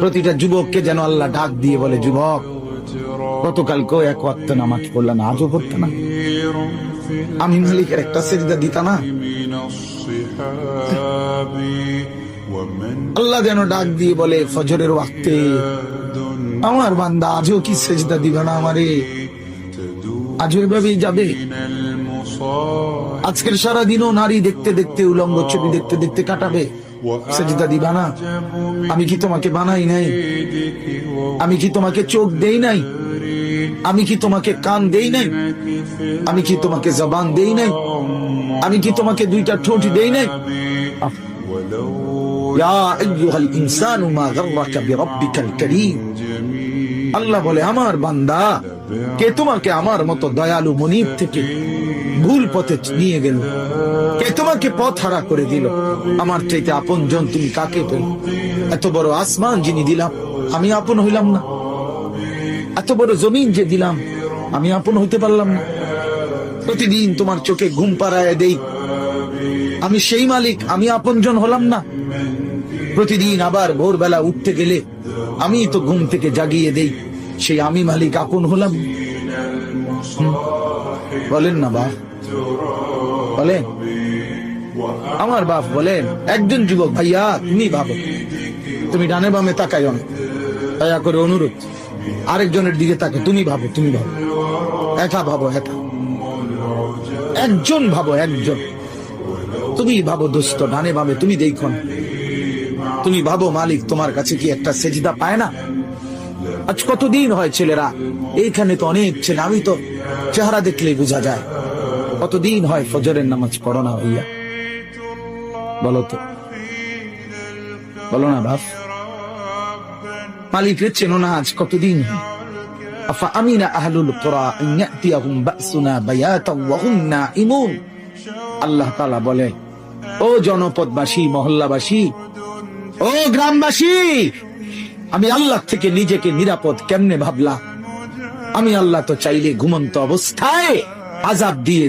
প্রতিটা যুবককে যেন আল্লাহ ডাক দিয়ে বলে, যুবক, গতকালকেও এক ওয়াক্ত নামাজ পড়লাম, আজও পড়তো না। আমি মালিকের একটা সেজদা দিতা না হ্যাঁ? আল্লাহ যেন ডাক দিয়ে বলে, ফজরের ওয়াক্তে আমার বান্দা আজও কি সেজদা দিবে না আমারে? আজও এভাবেই যাবে? আজকের সারা দিনও নারী দেখতে দেখতে, উলঙ্গ ছবি দেখতে দেখতে কাটাবে। সেজদা দিবা না। আমি কি তোমাকে বানাই নাই? আমি কি তোমাকে চোখ দেই নাই? আমি কি তোমাকে কান দেই নাই? আমি কি তোমাকে জবান দেই নাই? আমি কি তোমাকে দুইটা ঠোঁট দেই নাই? আল্লাহ বলে, আমার বান্দা কে তোমাকে আমার মতো দয়ালু মনিব থেকে ভুল পথে নিয়ে গেল? কে তোমাকে পথ হারা করে দিল? আমার চাইতে আপন জন তুমি কাকে পেল? এত বড় আসমান যিনি দিলাম, আমি আপন হইলাম না। এত বড় জমিন যে দিলাম, আমি আপন হইতে পারলাম না। প্রতিদিন তোমার চোখে ঘুম পাড়ায় দেই। আমি সেই মালিক, আমি আপনজন হলাম না। প্রতিদিন আবার ভোরবেলা উঠতে গেলে আমি তো ঘুম থেকে জাগিয়ে দেই। সেই আমি মালিক, আপন হলাম। বলেন না বাপ। বলেন। আমার বাপ বলেন, একজন যুবক ভাইয়া, তুমি ভাবো তুমি ডানে বামে তাকাই না দয়া করে অনুরোধ, আরেকজনের দিকে তাকে, তুমি ভাবো তুমি ভাবো একা ভাবো একা একজন ভাবো, একজন। তুমি ভাবো দোস্ত, ডানে বামে, তুমি দেখো তুমি ভাবো মালিক, তোমার কাছে কি একটা সেজদা পায় না? আজ কতদিন হয় ছেলেরা? এইখানে তো অনেক ছেলে। আমি তো চেহারা দেখলেই বোঝা যায়। কতদিন হয় ফজরের নামাজ পড়ো না ভাইয়া? বলো তো। বলো না বাপ। মালিকের চেনো না আজ কতদিন আল্লাহ বলে, ও জনপদবাসী, মহল্লাবাসী, ও গ্রামবাসী আমি আল্লাহ থেকে নিজেকে নিরাপদ কেমনে ভাবলা আমি আল্লাহ তো চাইলে ঘুমন্ত অবস্থায় আজাব দিয়ে